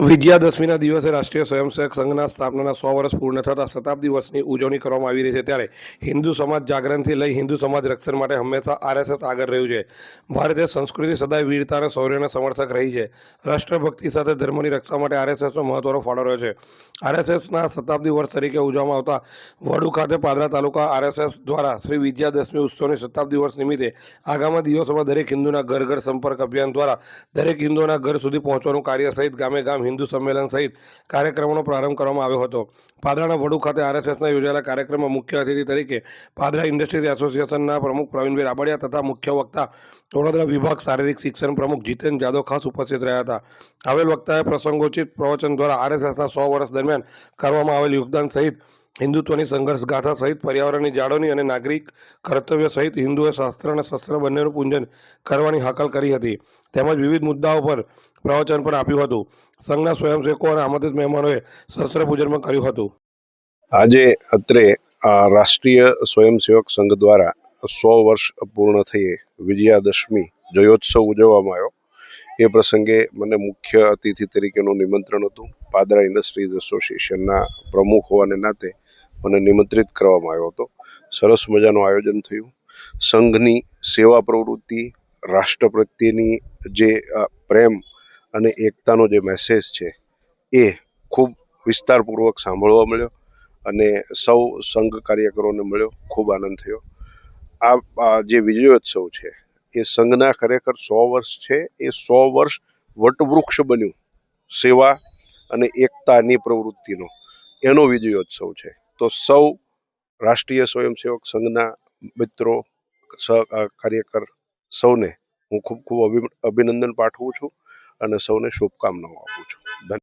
વિજયાદશમીના દિવસે રાષ્ટ્રીય સ્વયંસેવક સંઘના સ્થાપનાના સો વર્ષ પૂર્ણ થતાં શતાબ્દી વર્ષની ઉજવણી કરવામાં આવી રહી છે. ત્યારે હિન્દુ સમાજ જાગરણથી લઈ હિન્દુ સમાજ રક્ષણ માટે હંમેશા આરએસએસ આગળ રહ્યું છે. ભારતીય સંસ્કૃતિ સદાય વીરતા અને શૌર્યના સમર્થક રહી છે. રાષ્ટ્રભક્તિ સાથે ધર્મની રક્ષા માટે આરએસએસનો મહત્વનો ફાળો રહ્યો છે. આરએસએસના શતાબ્દી વર્ષ તરીકે ઉજવવામાં આવતા વડુ ખાતે પાદરા તાલુકા આરએસએસ દ્વારા શ્રી વિજયાદશમી ઉત્સવની શતાબ્દી વર્ષ નિમિત્તે આગામી દિવસોમાં દરેક હિન્દુના ઘર ઘર સંપર્ક અભિયાન દ્વારા દરેક હિન્દુના ઘર સુધી પહોંચવાનું કાર્ય સહિત ગામે ગામ હિન્દુ સંમેલન સહિત કાર્યક્રમોનો પ્રારંભ કરવામાં આવ્યો હતો. પાદરાના વડુ ખાતે આરએસએસના યોજાયેલા કાર્યક્રમમાં મુખ્ય અતિથિ તરીકે પાદરા ઇન્ડસ્ટ્રીઝ એસોસિએશનના પ્રમુખ પ્રવીણભાઈ રાબડિયા તથા મુખ્ય વક્તા વડોદરા વિભાગ શારીરિક શિક્ષણ પ્રમુખ જીતેન જાદવ ખાસ ઉપસ્થિત રહ્યા હતા. આવેલ વક્તાએ પ્રસંગોચિત પ્રવચન દ્વારા આરએસએસના સો વર્ષ દરમિયાન કરવામાં આવેલ યોગદાન સહિત હિન્દુત્વની સંઘર્ષ ગાથા સહિત પર્યાવરણની જાળવણી અને નાગરિક કર્તવ્ય સહિત હિન્દુએ શાસ્ત્ર અને શસ્ત્ર બંનેનું પૂજન કરવાની હાકલ કરી હતી. તેમજ વિવિધ મુદ્દાઓ પર પ્રવચન પણ આપ્યું હતું. સંઘના સ્વયંસેવકો અને આમંત્રિત મહેમાનોએ શસ્ત્ર પૂજન પણ કર્યું હતું. આજે અત્રે રાષ્ટ્રીય સ્વયંસેવક સંઘ દ્વારા સો વર્ષ પૂર્ણ થઈએ વિજયાદશમી જયોત્સવ ઉજવવામાં આવ્યો. એ પ્રસંગે મને મુખ્ય અતિથિ તરીકેનું નિમંત્રણ હતું. પાદરા ઇન્ડસ્ટ્રીઝ એસોસિએશનના પ્રમુખ હોવાને નાતે મને નિમંત્રિત કરવામાં આવ્યો હતો. સરસ મજાનું આયોજન થયું. સંઘની સેવા પ્રવૃત્તિ, રાષ્ટ્ર પ્રત્યેની જે પ્રેમ અને એકતાનો જે મેસેજ છે, એ ખૂબ વિસ્તારપૂર્વક સાંભળવા મળ્યો અને સૌ સંઘ કાર્યકરોને મળ્યો. ખૂબ આનંદ થયો. આ જે વિજયોત્સવ છે, એ સંઘના ખરેખર સો વર્ષ છે. એ સો વર્ષ વટવૃક્ષ બન્યું. સેવા અને એકતાની પ્રવૃત્તિનો. એનો વિજયોત્સવ છે. તો સૌ રાષ્ટ્રીય સ્વયંસેવક સંઘના મિત્રો સહ કાર્યકર સૌને હું ખૂબ ખૂબ અભિ અભિનંદન પાઠવું છું અને સૌને શુભકામનાઓ આપું છું.